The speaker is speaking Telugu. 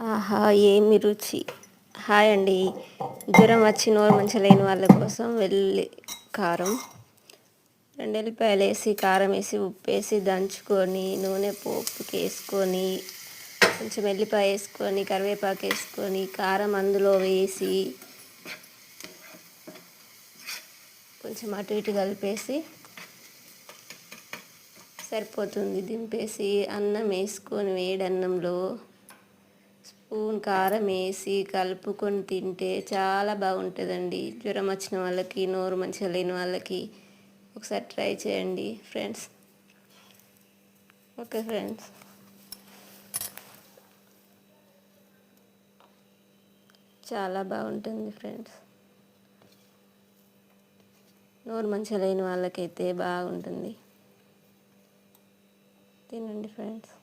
ఆహా ఏమి రుచి? హాయ్ అండి. జ్వరం వచ్చి నోరు మంచిగా లేని వాళ్ళ కోసం వెళ్ళి కారం. రెండు ఎల్లిపాయలు వేసి కారం వేసి ఉప్పు వేసి దంచుకొని నూనె పోపుకి వేసుకొని కొంచెం ఎల్లిపాయ వేసుకొని కరివేపాకు వేసుకొని కారం అందులో వేసి కొంచెం అటు ఇటు కలిపేసి సరిపోతుంది. దింపేసి అన్నం వేసుకొని వేడి అన్నంలో స్పూన్ కారం వేసి కలుపుకొని తింటే చాలా బాగుంటుందండి. జ్వరం వచ్చిన వాళ్ళకి నోరు మంచిగా లేని వాళ్ళకి ఒకసారి ట్రై చేయండి ఫ్రెండ్స్. Okay friends. చాలా బాగుంటుంది ఫ్రెండ్స్. నోరు మంచిగా లేని వాళ్ళకైతే బాగుంటుంది. తినండి ఫ్రెండ్స్.